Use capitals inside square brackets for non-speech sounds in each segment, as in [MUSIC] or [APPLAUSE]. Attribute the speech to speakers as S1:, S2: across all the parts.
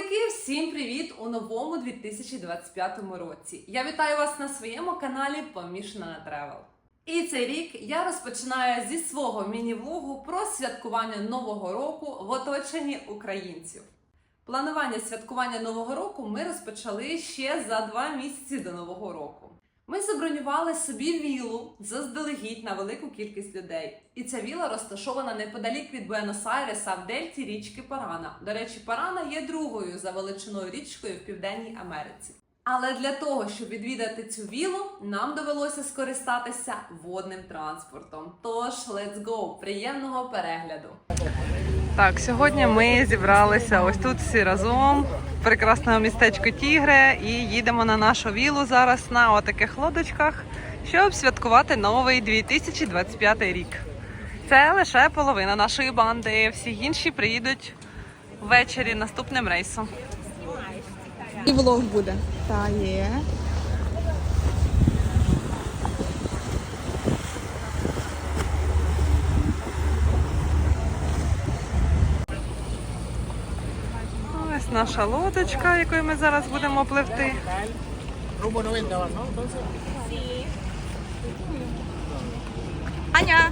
S1: Котики, всім привіт у новому 2025 році. Я вітаю вас на своєму каналі Помішана на Тревел. І цей рік я розпочинаю зі свого міні-влогу про святкування Нового року в оточенні українців. Планування святкування Нового року ми розпочали ще за два місяці до Нового року. Ми забронювали собі віллу заздалегідь на велику кількість людей. І ця віла розташована неподалік від Буенос-Айреса в дельті річки Парана. До речі, Парана є другою за величиною річкою в Південній Америці. Але для того, щоб відвідати цю вілу, нам довелося скористатися водним транспортом. Тож, let's go! Приємного перегляду! Так, сьогодні ми зібралися ось тут всі разом в прекрасному містечку Тігре і їдемо на нашу вілу зараз на отаких лодочках, щоб святкувати новий 2025 рік. Це лише половина нашої банди. Всі інші приїдуть ввечері наступним рейсом.
S2: І влог буде. Та є.
S1: Ось наша лодочка, якою ми зараз будемо пливти.
S3: Rumbo 90 vas, ¿no? Entonces.
S2: Аня!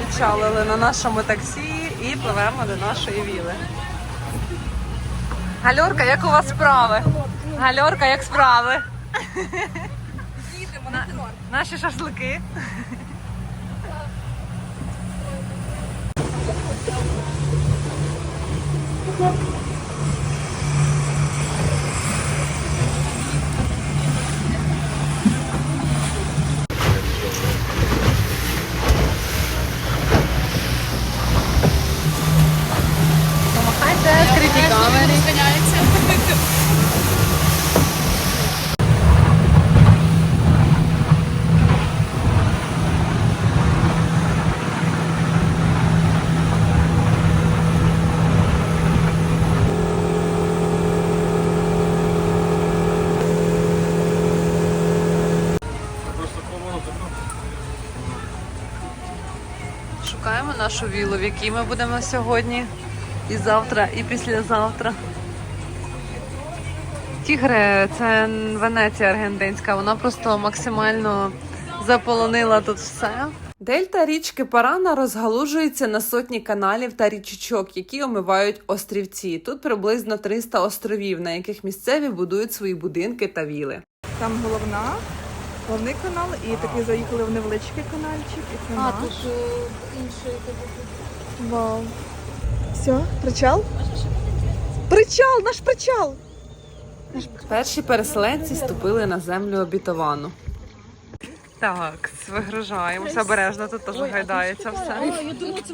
S1: Відчалили на нашому таксі і пливемо до нашої віли. Гальорка, як у вас справи? Гальорка, як справи? На- Наші шашлики. Помахайте, скриті камери.
S3: Просто поворот.
S1: Шукаємо нашу вілу, в якій ми будемо сьогодні, і завтра, і післязавтра. Тігре це Венеція аргентинська, вона просто максимально заполонила тут все. Дельта річки Парана розгалужується на сотні каналів та річечок, які омивають острівці. Тут приблизно 300 островів, на яких місцеві будують свої будинки та віли.
S2: Там головна, головний канал, і такий заїхали в невеличкий канальчик, і це наш.
S4: інший
S2: Вау. Все, причал? Причал, наш причал!
S1: Перші переселенці ступили на землю обітовану. Так, вигружаємося обережно, тут теж гайдається все.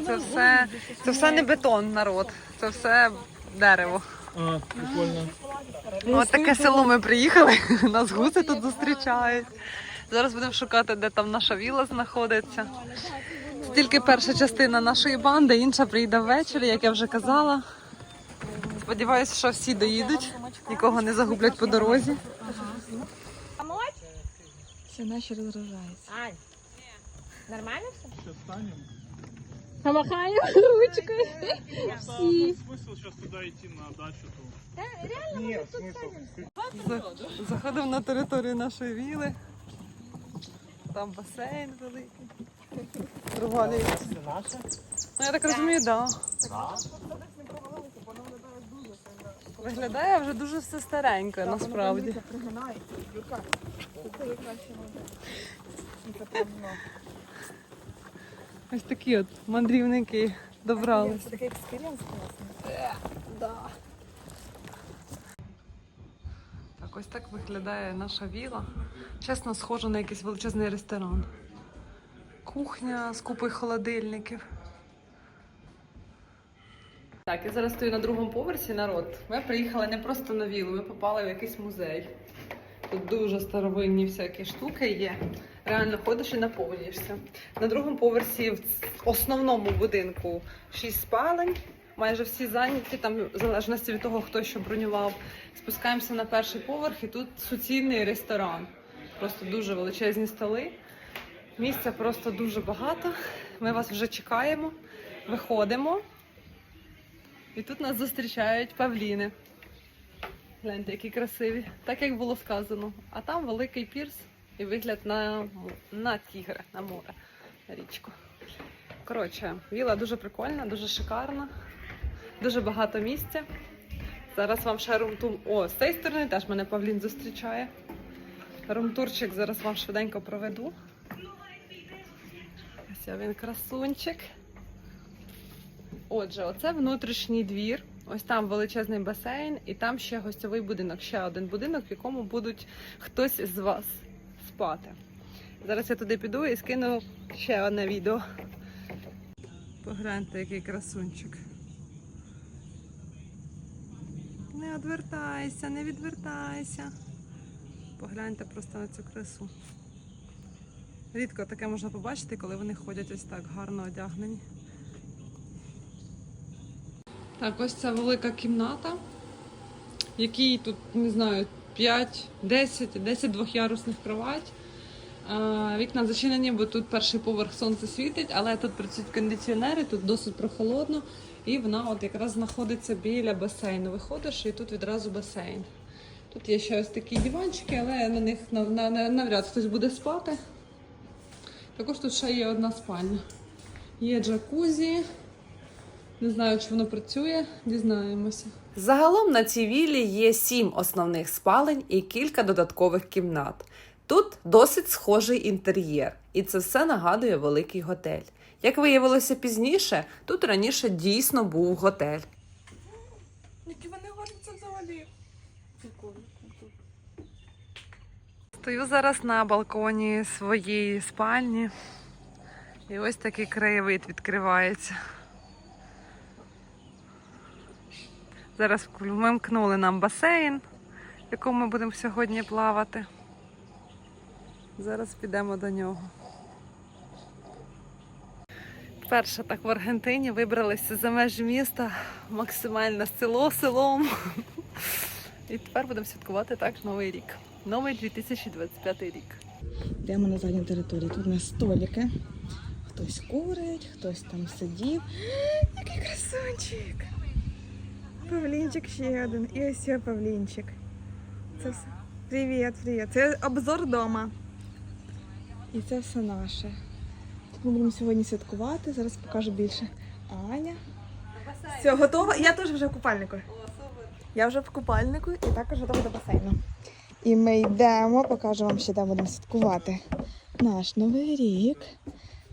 S1: Це все, це все не бетон, народ, це все дерево.
S3: А, прикольно.
S1: От таке село ми приїхали, [LAUGHS] нас гуси тут зустрічають. Зараз будемо шукати, де там наша віла знаходиться. Це тільки перша частина нашої банди, інша прийде ввечері, як я вже казала. Сподіваюся, що всі доїдуть, нікого не загублять по дорозі.
S2: Все, наші розгружаються.
S4: Ань, нормально все?
S3: Сейчас станем.
S4: Помахаем ручкой.
S3: Всі. Смысл сейчас туда идти на дачу то.
S4: Да, реально,
S3: Нет, смысл.
S1: Заходимо на територію нашої віли. Там басейн великий. Прогулюємося. Ну, я так розумію, так. Да. Виглядає вже дуже все старенько, насправді.
S2: Пригинається. Юрка, тут коли краще.
S1: Ось такі от мандрівники добрались.
S2: Це такий експірієнс класний.
S1: Так, ось так виглядає наша віла. Чесно, схоже на якийсь величезний ресторан. Кухня з купою холодильників. Так, я зараз стою на другому поверсі народ. Ми приїхали не просто на вілу, ми попали в якийсь музей. Тут дуже старовинні всякі штуки є. Реально ходиш і наповнюєшся. На другому поверсі в основному будинку 6 спалень. Майже всі зайняті, там в залежності від того, хто що бронював. Спускаємося на перший поверх, і тут суцільний ресторан. Просто дуже величезні столи. Місця просто дуже багато. Ми вас вже чекаємо, виходимо. І тут нас зустрічають павліни. Гляньте, які красиві. Так як було сказано. А там великий пірс і вигляд на, на тігра, на море, на річку. Коротше, віла дуже прикольна, дуже шикарна, дуже багато місця. Зараз вам ще румтур. О, з цієї сторони теж мене Павлін зустрічає. Румтурчик зараз вам швиденько проведу. Ось він красунчик. Отже, оце внутрішній двір. Ось там величезний басейн, і там ще гостьовий будинок. Ще один будинок, в якому будуть хтось з вас спати. Зараз я туди піду і скину ще одне відео. Погляньте, який красунчик. Не відвертайся, не відвертайся. Погляньте просто на цю красу. Рідко таке можна побачити, коли вони ходять ось так гарно одягнені. Так, ось ця велика кімната, якій тут, не знаю, 5, 10, 10 двохярусних кровать. Вікна зачинені, бо тут перший поверх сонце світить, але тут працюють кондиціонери, тут досить прохолодно. І вона от якраз знаходиться біля басейну. Виходиш і тут відразу басейн. Тут є ще ось такі диванчики, але на них нав- на- на- навряд хтось буде спати. Також тут ще є одна спальня. Є джакузі. Не знаю, чи воно працює, дізнаємося. Загалом на цій віллі є сім основних спалень і кілька додаткових кімнат. Тут досить схожий інтер'єр, і це все нагадує великий готель. Як виявилося пізніше, тут раніше дійсно був готель.
S2: Які вони це взагалі.
S1: Стою зараз на балконі своєї спальні, і ось такий краєвид відкривається. Зараз вимкнули нам басейн, в якому ми будемо сьогодні плавати. Зараз підемо до нього. Перше так в Аргентині вибралися за межі міста, максимально село селом. І тепер будемо святкувати так новий рік. Новий 2025 рік.
S2: Йдемо на задню територію. Тут у нас столики. Хтось курить, хтось там сидів. Який красунчик! Павлінчик ще один. І ось ще Павлінчик. Це все. Привіт, привіт. Це обзор дома. І це все наше. Тут ми будемо сьогодні святкувати. Зараз покажу більше. Аня. Все, готова? Я теж вже в купальнику. Я вже в купальнику і також готова до басейну. І ми йдемо, покажу вам ще, де будемо святкувати наш новий рік.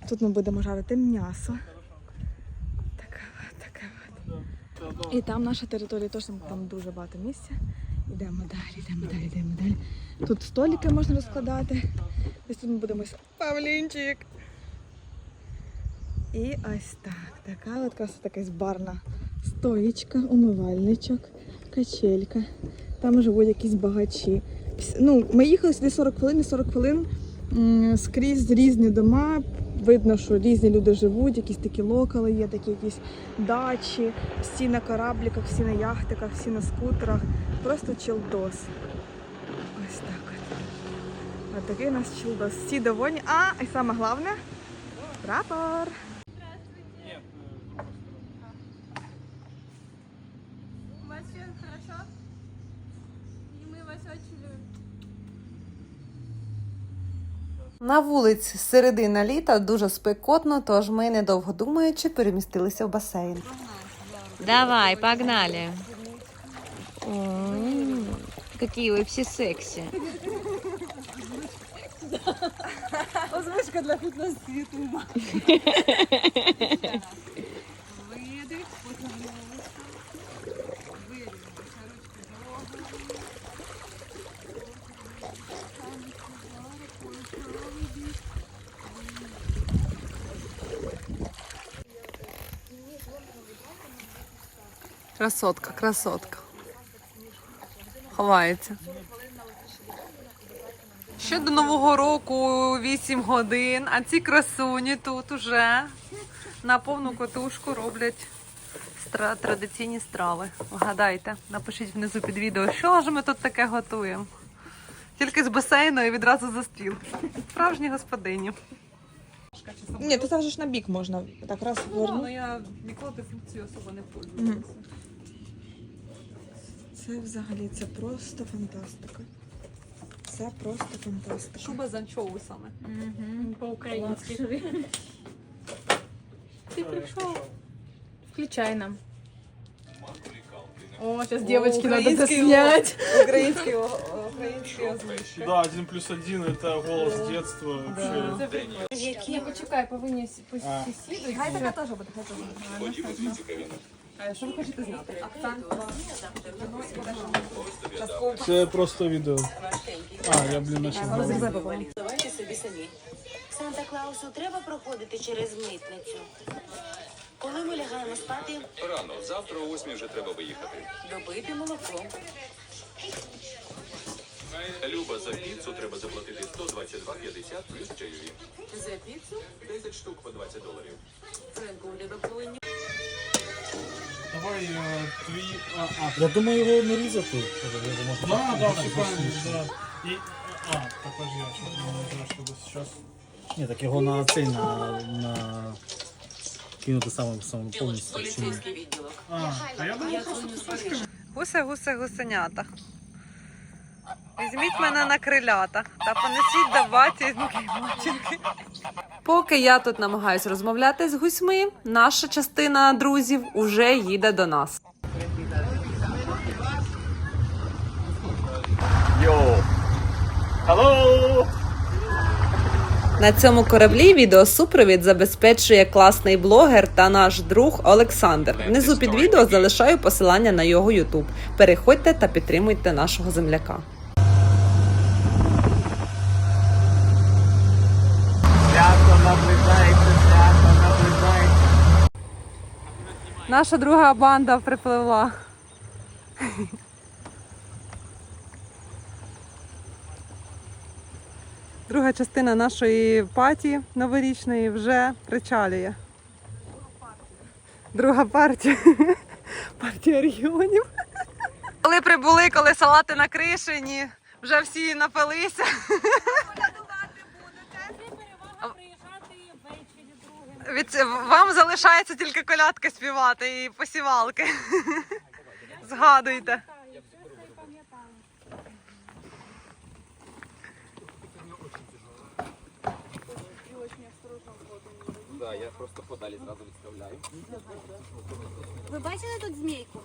S2: Тут ми будемо жарити м'ясо. Така от, така от. І там наша територія, теж там, дуже багато місця. Йдемо далі, йдемо далі, йдемо далі. Тут столики можна розкладати. Ось тут ми будемо Павлінчик. І ось так. Така от краса така барна стоїчка, умивальничок, качелька. Там живуть якісь багачі. Ну, ми їхали сюди 40 хвилин, і 40 хвилин скрізь різні дома. Видно, що різні люди живуть, якісь такі локали є, такі якісь дачі, всі на корабліках, всі на яхтиках, всі на скутерах. Просто чилдос. Ось так от. Ось такий у нас чилдос. Всі довольні. А, і саме головне прапор.
S3: Нет,
S4: У вас все хорошо? И мы вас очень любим.
S1: На вулиці середина літа дуже спекотно, тож ми, недовго думаючи, перемістилися в басейн.
S4: Давай, погнали. Какие вы все секси.
S1: Озвучка для фітнес-світу. [LAUGHS] Красотка, красотка. Ховається. Ще до Нового року 8 годин, а ці красуні тут уже на повну котушку роблять стра- традиційні страви. Вгадайте, напишіть внизу під відео, що ж ми тут таке готуємо. Тільки з басейну і відразу за стіл. Справжні господині.
S2: Ні, ти завжди ж на бік можна. Так раз верну.
S1: я ніколи функцію особо не
S2: Мгм. Це взагалі це просто фантастика. Це просто фантастика.
S1: Шуба з анчоусами.
S4: По-українськи.
S3: Ты пришел.
S4: Включай нам. О, сейчас
S2: О,
S4: девочки надо
S2: украинский
S4: заснять.
S2: Український, український озвучка.
S3: Да, один плюс один это голос детства. Вообще.
S4: Ні, почекай, повинні
S3: А.
S4: посісідати.
S2: Хай така теж буде, хай теж буде.
S1: А що ви хочете знати? Акцент?
S3: Це просто відео. А, я, блін, начал.
S5: Давайте собі самі. Санта Клаусу треба проходити через митницю. Коли ми лягаємо спати,
S6: Рано, завтра о 8 вже треба виїхати.
S5: добити молоко.
S6: Люба, за піцу треба заплатити 122,50 плюс чайові.
S5: За піцу
S6: 10 штук по 20 доларів.
S5: Френку в льодоповинні.
S3: Давай е, твій. А, а.
S7: Я думаю, його не різати.
S3: Да, да, все правильно, да. І. А, так подожди, я что-то не знаю, чтобы сейчас.
S7: Ні, так його на цей на, на кинути самим самим повністю. Чи?
S5: Поліцейський відділок.
S3: А, а я думаю, просто
S1: Гуся, гуся, гусенята. Візьміть мене на крилята та понесіть до батінки і матінки. Поки я тут намагаюсь розмовляти з гусьми, наша частина друзів уже їде до нас. На цьому кораблі відеосупровід забезпечує класний блогер та наш друг Олександр. Внизу під відео залишаю посилання на його Ютуб. Переходьте та підтримуйте нашого земляка. Наша друга банда припливла. Друга частина нашої паті новорічної вже причалює. Друга партія. Партія регіонів. Коли прибули, коли салати накришені, вже всі напилися. Від, вам залишається тільки колядки співати і посівалки. Згадуйте. Да, я просто подалі зразу відставляю.
S4: Ви бачили тут змійку?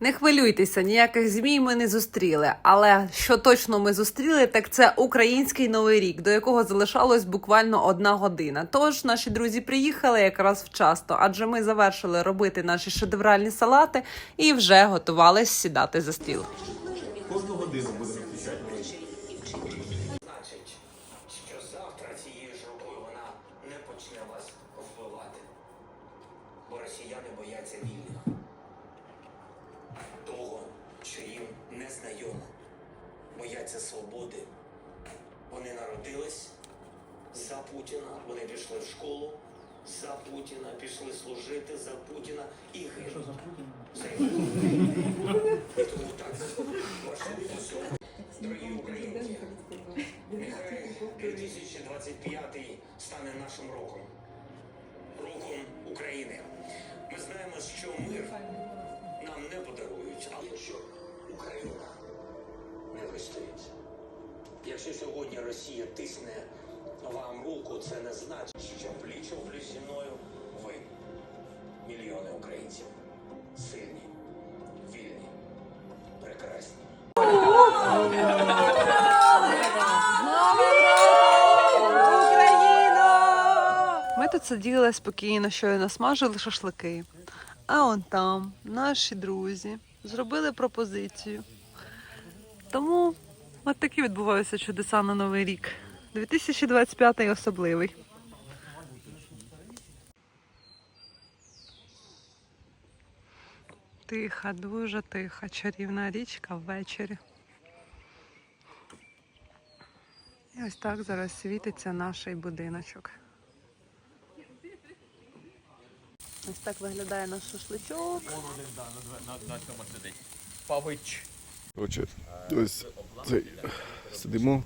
S1: Не хвилюйтеся, ніяких змій ми не зустріли. Але що точно ми зустріли, так це український новий рік, до якого залишалось буквально одна година. Тож наші друзі приїхали якраз вчасно, адже ми завершили робити наші шедевральні салати і вже готувались сідати за стіл.
S8: Значить, Бояться свободи. Вони народились за Путіна, вони пішли в школу за Путіна, пішли служити за Путіна і гинуть. За [LAUGHS] тому так, ваше. Дорогі українці, Нехай 2025 стане нашим роком. Роком України. Ми знаємо, що мир нам не подарують, але якщо Україна не вистоїть. Якщо сьогодні Росія тисне вам руку, це не значить, що пліч у пліч зі мною ви, мільйони українців, сильні, вільні, прекрасні.
S1: Ми тут сиділи спокійно, щойно смажили шашлики. А он там наші друзі зробили пропозицію. Тому от такі відбуваються чудеса на Новий рік. 2025 особливий. Тиха, дуже тиха, чарівна річка ввечері. І ось так зараз світиться наш будиночок. Ось так виглядає наш шашличок.
S9: Коротше, ось цей, сидимо.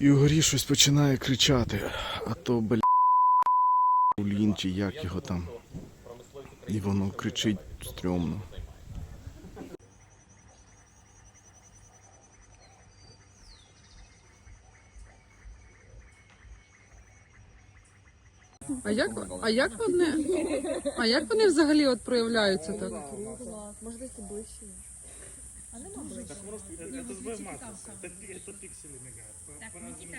S9: І вгорі щось починає кричати. А то, бля, Улін чи як його там. І воно кричить стрьомно.
S1: А як, а як вони, а як вони взагалі от проявляються так?
S3: Это с матрицы. Это, пи- это пиксели мигают. По- по-разному.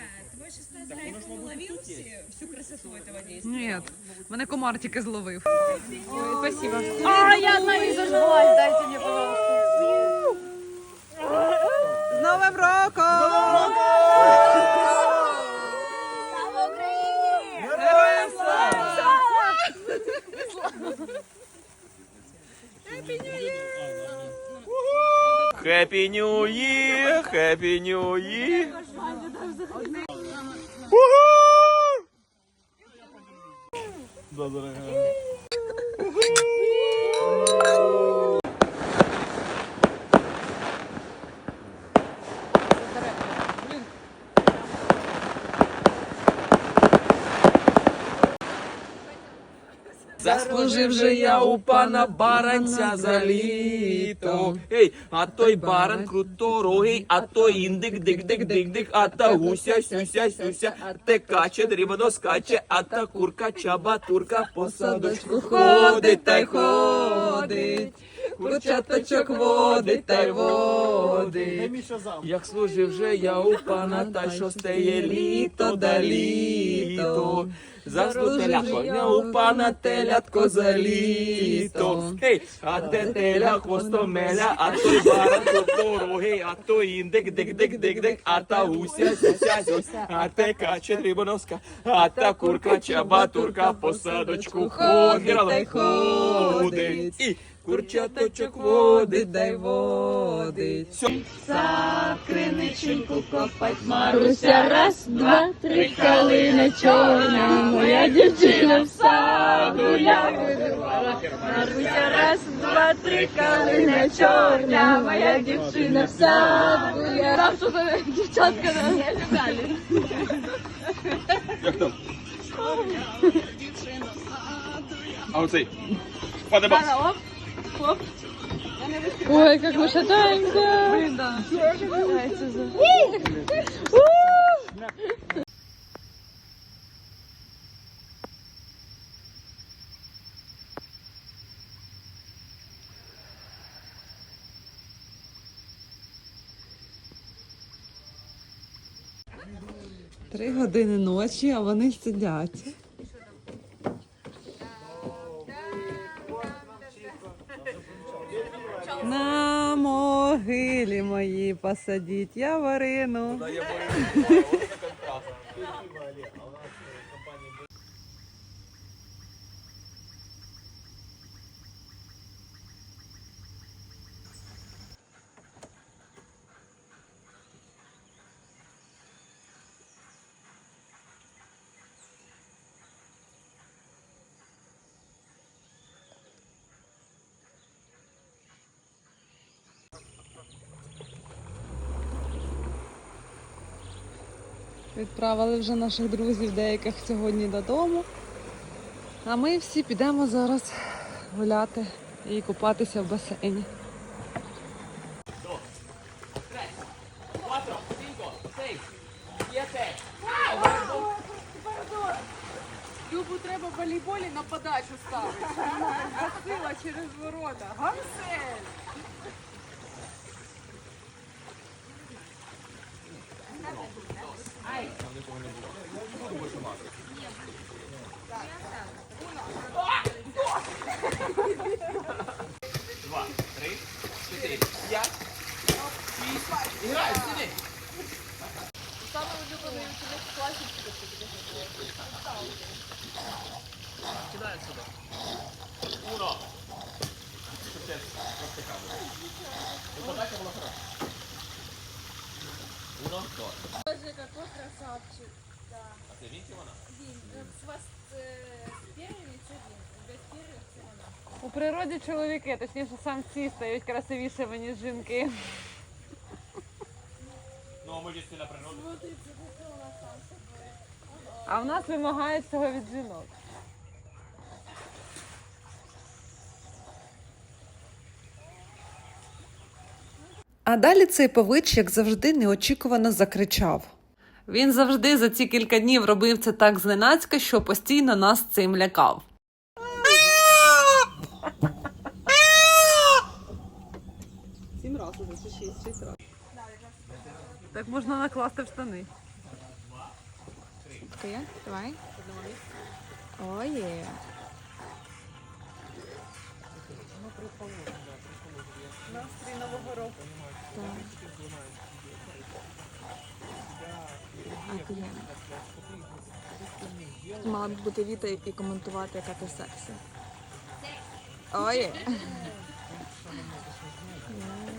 S1: Ні, мене комар тільки зловив.
S2: З Новим роком! Героям слава!
S10: Happy New Year! Happy New Year!
S7: Happy Да, дорогая.
S10: Заслужив же я у пана баранця за літо. Ей, а той баран круторогий, а то індик, дик, дик, дик, дик, а та гуся, сюся, сюся, те каче, дрібно скаче, а та курка, чаба, турка по садочку ходить та й ходить. Курчаточок водить та й водить. Як служив же я у пана, та шостеє літо да літо. Заслу телятко, не у пана телятко за літо. Ей, а те теля хвостомеля, а той баран дорогий, а то індик, дик, дик, дик, дик, а та уся, сюся, сюся, а те каче рибоноска, а та курка, чаба, турка по садочку ходить, та й ходить. І курчаточок водить, дай водить. Сьо.
S4: Маруся, раз, два, три, калина чорна, моя дівчина в саду ягоди рвала. Маруся, раз, два, три, калина чорна, моя дівчина в саду ягоди Там що за дівчатка на далі.
S10: А оцей. Падебас.
S4: Ой, как мы шатаемся. Блин, да.
S1: Три години ночі, а вони сидять. На могилі моїй посадіть яворину. Відправили вже наших друзів деяких сьогодні додому. А ми всі підемо зараз гуляти і купатися в басейні. Любу треба волейболі на подачу ставити. Гасила через ворота. Гамсель!
S10: три, п'ять, шість. Грай, два.
S4: Боже, какой красавчик. Да. А ты Вінки вона? Вінь. С вас э, спереди?
S1: У природі чоловіки, точніше самці стають красивішими, ніж жінки.
S10: Ну, ми дійсно на
S4: собою.
S1: А в нас вимагають цього від жінок. А далі цей павич, як завжди, неочікувано закричав. Він завжди за ці кілька днів робив це так зненацька, що постійно нас цим лякав.
S2: Сім разів уже, чи шість, шість разів.
S1: Так можна накласти в штани.
S2: Ти? Давай. Ой, є.
S1: Настрій нового року.
S2: Офігенно. Мала б бути Віта і коментувати, яка ти сексі. Ой. [LAUGHS]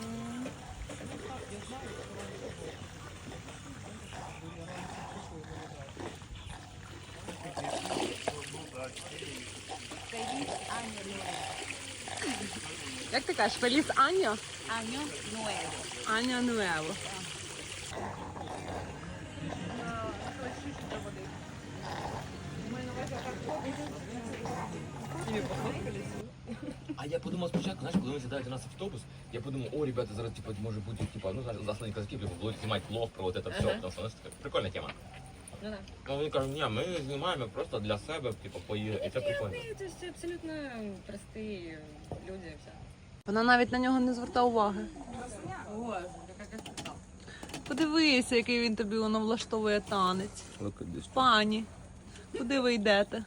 S1: Як ти кажеш, Феліс Аньо? Аньо Нуево. Аньо Нуево.
S10: А я подумав спочатку, знаєш, коли вони сідають у нас в автобус, я подумав, о, ребята, зараз типа може бути, типа, ну знаєш, заслані казки, типа, будуть знімати влог про вот это все, тому що у нас така прикольна тема. Ну, вони кажуть, ні, ми знімаємо просто для себе, типу, поїхати, і це прикольно.
S4: Це абсолютно прості люди. Все.
S1: Вона навіть на нього не звертає уваги. Подивися, який він тобі воно влаштовує танець. Пані, куди ви йдете?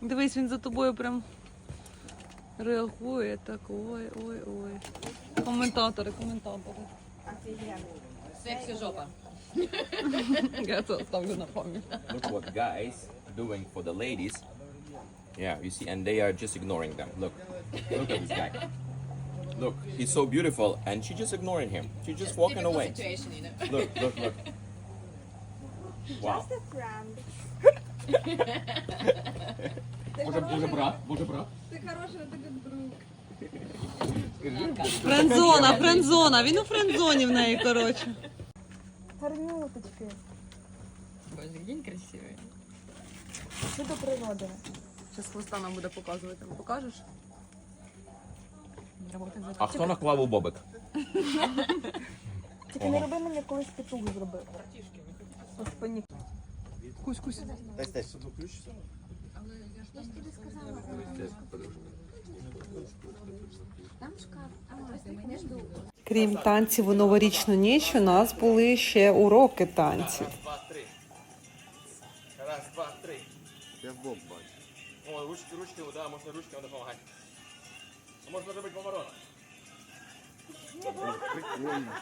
S1: Дивись, він за тобою прям реагує так. Ой, ой, ой. Коментатори, коментатори.
S4: Сексі жопа. [LAUGHS]
S1: Я це ставлю на пам'ять.
S10: Look what guys doing for the ladies. Yeah, you see, and they are just ignoring them. Look, look at this guy. Look, he's so beautiful, and she just ignoring him. She's just walking away. Look, look, look. [LAUGHS] Wow. Може, може брат, може брат.
S1: Френдзона, френдзона. Він у френдзоні в неї, коротше.
S2: Гарнюточки.
S4: Боже, день красивий.
S2: Що до природи.
S1: Зараз хвоста нам буде показувати. Покажеш?
S10: А хто наклав у бобик?
S2: Тільки не роби мені колись петух зробив. По спині.
S1: Крім танців у новорічну ніч, у нас були ще уроки танців.
S10: Два, три. Раз, два, три.
S9: Я в бок бачу.
S10: О, ручки, ручки, да, можна ручками допомагати. А можна робити поворот.
S9: Прикольно.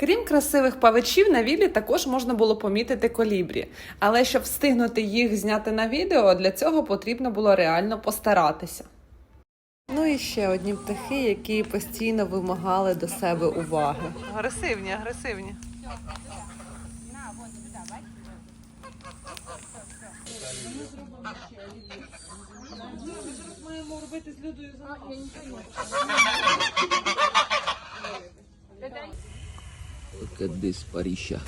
S1: Крім красивих павичів, на віллі також можна було помітити колібрі. Але щоб встигнути їх зняти на відео, для цього потрібно було реально постаратися. Ну і ще одні птахи, які постійно вимагали до себе уваги. Агресивні, агресивні.
S10: Look at this Parisha.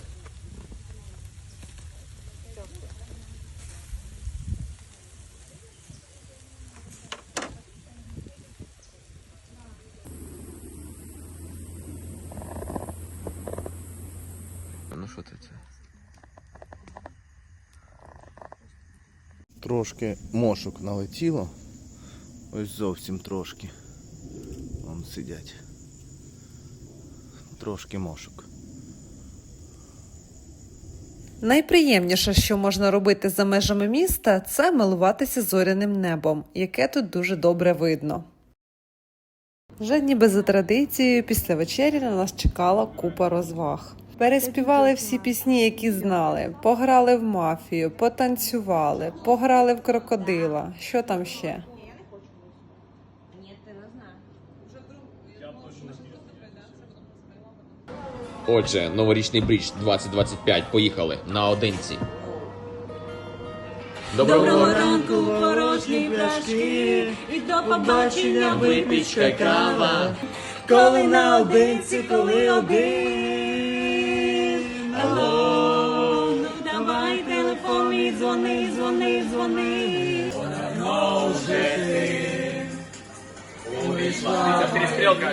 S10: Ну що ти це?
S9: Трошки мошок налетіло. Ось зовсім трошки. Вон сидять. Трошки мошок.
S1: Найприємніше, що можна робити за межами міста, це милуватися зоряним небом, яке тут дуже добре видно. Вже ніби за традицією, після вечері на нас чекала купа розваг. Переспівали всі пісні, які знали, пограли в мафію, потанцювали, пограли в крокодила. Що там ще?
S10: Отже, новорічний брідж 2025. Поїхали наодинці. Доброго ранку, порожні пляшки, і до побачення випічка кава. Коли наодинці, коли один. Алло, ну давай телефон і дзвони, дзвони, дзвони. Вона вже ти. Увійшла. Перестрілка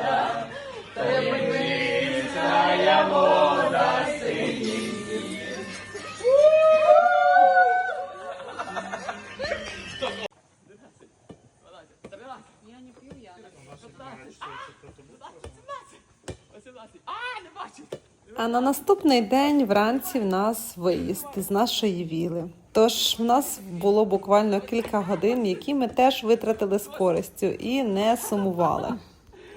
S1: А на наступний день вранці в нас виїзд з нашої віли. Тож в нас було буквально кілька годин, які ми теж витратили з користю і не сумували.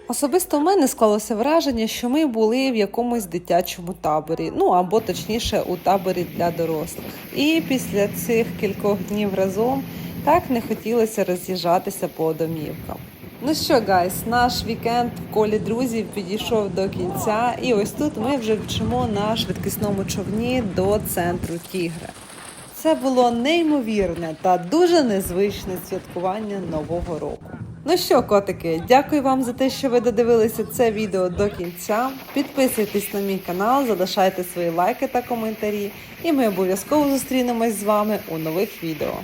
S1: Особисто в мене склалося враження, що ми були в якомусь дитячому таборі, ну або точніше у таборі для дорослих. І після цих кількох днів разом так не хотілося роз'їжджатися по домівкам. Ну що, гайс, наш вікенд в колі друзів підійшов до кінця, і ось тут ми вже вчимо на швидкісному човні до центру Тігра. Це було неймовірне та дуже незвичне святкування Нового року. Ну що, котики, дякую вам за те, що ви додивилися це відео до кінця. Підписуйтесь на мій канал, залишайте свої лайки та коментарі, і ми обов'язково зустрінемось з вами у нових відео.